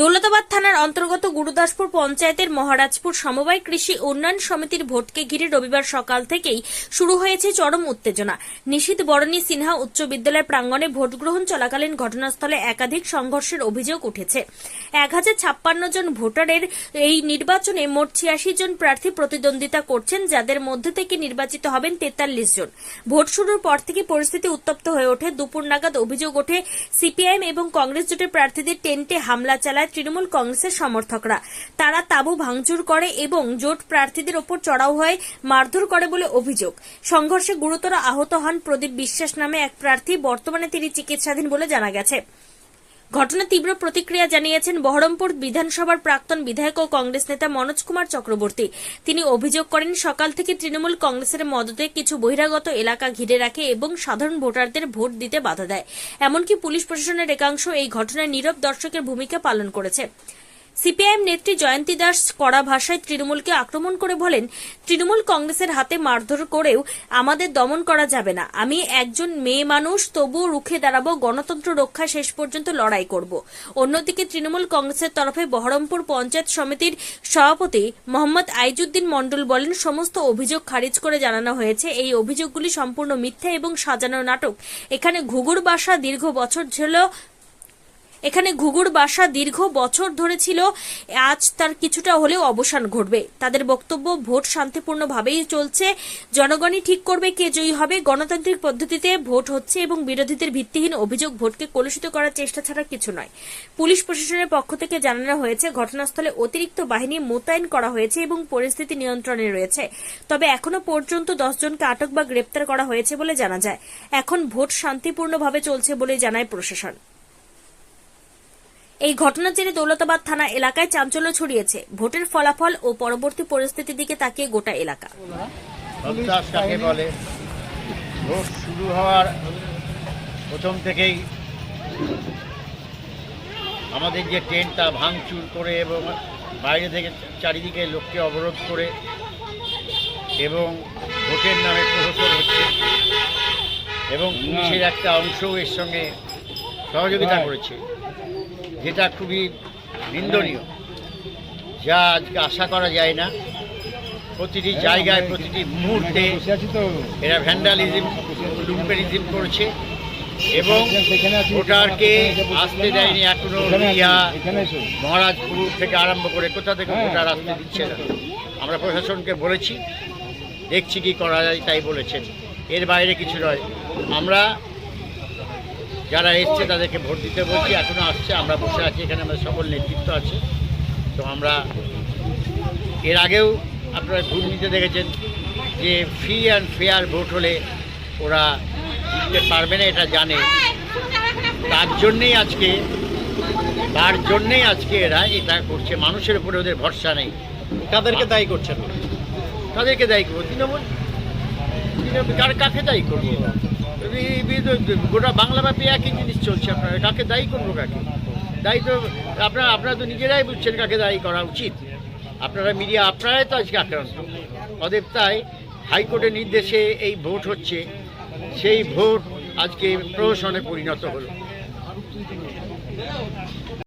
দৌলতাবাদ থানার অন্তর্গত গুরুদাসপুর পঞ্চায়েতের মহারাজপুর সমবায় কৃষি উন্নয়ন সমিতির ভোটকে ঘিরে রবিবার সকাল থেকেই শুরু হয়েছে চরম উত্তেজনা। নিশীত বরণী সিনহা উচ্চ বিদ্যালয় প্রাঙ্গণে ভোট গ্রহণ চলাকালীন ঘটনাস্থলে একাধিক সংঘর্ষের অভিযোগ উঠেছে। এক হাজার ছাপ্পান্ন জন ভোটারের এই নির্বাচনে মোট ছিয়াশি জন প্রার্থী প্রতিদ্বন্দ্বিতা করছেন, যাদের মধ্যে থেকে নির্বাচিত হবেন তেতাল্লিশ জন। ভোট শুরুর পর থেকে পরিস্থিতি উত্তপ্ত হয়ে ওঠে। দুপুর নাগাদ অভিযোগ ওঠে, সিপিআইএম এবং কংগ্রেস জোটের প্রার্থীদের টেন্টে হামলা চালায় তৃণমূল কংগ্রেসের সমর্থকরা। তারা তাঁবু ভাঙচুর করে এবং জোট প্রার্থীদের ওপর চড়াও হয়ে, মারধর করে বলে অভিযোগ। সংঘর্ষে গুরুতর আহত হন প্রদীপ বিশ্বাস নামে এক প্রার্থী। বর্তমানে তিনি চিকিৎসাধীন বলে জানা গেছে। ঘটনা তীব্র প্রতিক্রিয়া জানিয়েছেন বহরমপুর বিধানসভার প্রাক্তন বিধায়ক ও কংগ্রেস নেতা মনোজ কুমার চক্রবর্তী। তিনি অভিযোগ করেন, সকাল থেকে তৃণমূল কংগ্রেসের মদতে কিছু বহিরাগত এলাকা ঘিরে রাখে এবং সাধারণ ভোটারদের ভোট দিতে বাধা দেয়। এমনকি পুলিশ প্রশাসনের একাংশ এই ঘটনায় নীরব দর্শকের ভূমিকা পালন করেছে। সিপিআইএম নেত্রী জয়ন্তী দাস কড়া ভাষায় তৃণমূলকে আক্রমণ করে বলেন, তৃণমূল কংগ্রেসের হাতে মারধর করেও আমাদের দমন করা যাবে না। আমি একজন মেয়ে মানুষ তবুও রুখে দাঁড়াবো, গণতন্ত্র রক্ষা শেষ পর্যন্ত লড়াই করব। অন্যদিকে তৃণমূল কংগ্রেসের তরফে বহরমপুর পঞ্চায়েত সমিতির সভাপতি মোহাম্মদ আইজুদ্দিন মণ্ডল বলেন, সমস্ত অভিযোগ খারিজ করে জানানো হয়েছে। এই অভিযোগগুলি সম্পূর্ণ মিথ্যা এবং সাজানো নাটক। এখানে ঘুঘুর বাসা দীর্ঘ বছর ছিল এখানে ঘুঘুর বাসা দীর্ঘ বছর ধরে ছিল। আজ তার কিছুটা হলেও অবসান ঘটবে। তাদের বক্তব্য ভোট শান্তিপূর্ণভাবেই চলছে। জনগণই ঠিক করবে কে জয়ী হবে। গণতান্ত্রিক পদ্ধতিতে ভোট হচ্ছে এবং বিরোধীদের ভিত্তিহীন অভিযোগ ভোটকে কলুষিত করার চেষ্টা ছাড়া কিছু নয়। পুলিশ প্রশাসনের পক্ষ থেকে জানানো হয়েছে, ঘটনাস্থলে অতিরিক্ত বাহিনী মোতায়েন করা হয়েছে এবং পরিস্থিতি নিয়ন্ত্রণে রয়েছে। তবে এখনও পর্যন্ত দশ জনকে আটক বা গ্রেপ্তার করা হয়েছে বলে জানা যায়। এখন ভোট শান্তিপূর্ণভাবে চলছে বলে জানায় প্রশাসন। এই ঘটনার জেরে দৌলতাবাদ থানা এলাকায় চাঞ্চল্য ছড়িয়েছে। ভোটের ফলাফল ও পরবর্তী পরিস্থিতির দিকে তাকিয়ে গোটা এলাকা। ভোট শুরু হওয়ার প্রথম থেকেই আমাদের যে টেন্টটা ভাঙচুর করে এবং বাইরে থেকে চারিদিকে লোককে অবরোধ করে এবং ভোটের নামে প্রহসন হচ্ছে এবং পুলিশের একটা অংশও এর সঙ্গে সহযোগিতা করেছে। যেটা খুবই নিন্দনীয়, যা আজকে আশা করা যায় না। প্রতিটি জায়গায়, প্রতিটি মুহূর্তে এরা ভ্যান্ডালিজম লুম্পেরিজম করছে এবং ভোটারকে আসতে দেয়নি এখনও ইয়া মহারাজপুর থেকে আরম্ভ করে কোথা থেকে ভোটার আসতে দিচ্ছে না। আমরা প্রশাসনকে বলেছি, দেখছি কি করা যায়, তাই বলেছেন। এর বাইরে কিছু নয়। আমরা যারা এসছে তাদেরকে ভোট দিতে বলছি এখনও আসছে আমরা বসে আছি এখানে আমাদের সকল নেতৃত্ব আছে। তো আমরা এর আগেও আপনারা ঘূর্ণিতে দেখেছেন যে ফ্রি অ্যান্ড ফেয়ার ভোট হলে ওরা জিততে পারবে না এটা জানে। তার জন্যেই আজকে তার জন্যেই আজকে এরা এটা করছে। মানুষের উপরে ওদের ভরসা নেই। তাদেরকে দায়ী করছেন? তাদেরকে দায়ী করব। তৃণমূল তৃণমূল কার কাকে দায়ী করব? গোটা বাংলাব্যাপী একই জিনিস চলছে আপনারা। কাকে দায়ী করব কাকে? দায়ী তো আপনারা আপনারা তো নিজেরাই বুঝছেন কাকে দায়ী করা উচিত। আপনারা মিডিয়া, আপনারাই তো আজকে আক্রান্ত। অদেব তাই হাইকোর্টের নির্দেশে এই ভোট হচ্ছে। সেই ভোট আজকে প্রহসনে পরিণত হলো।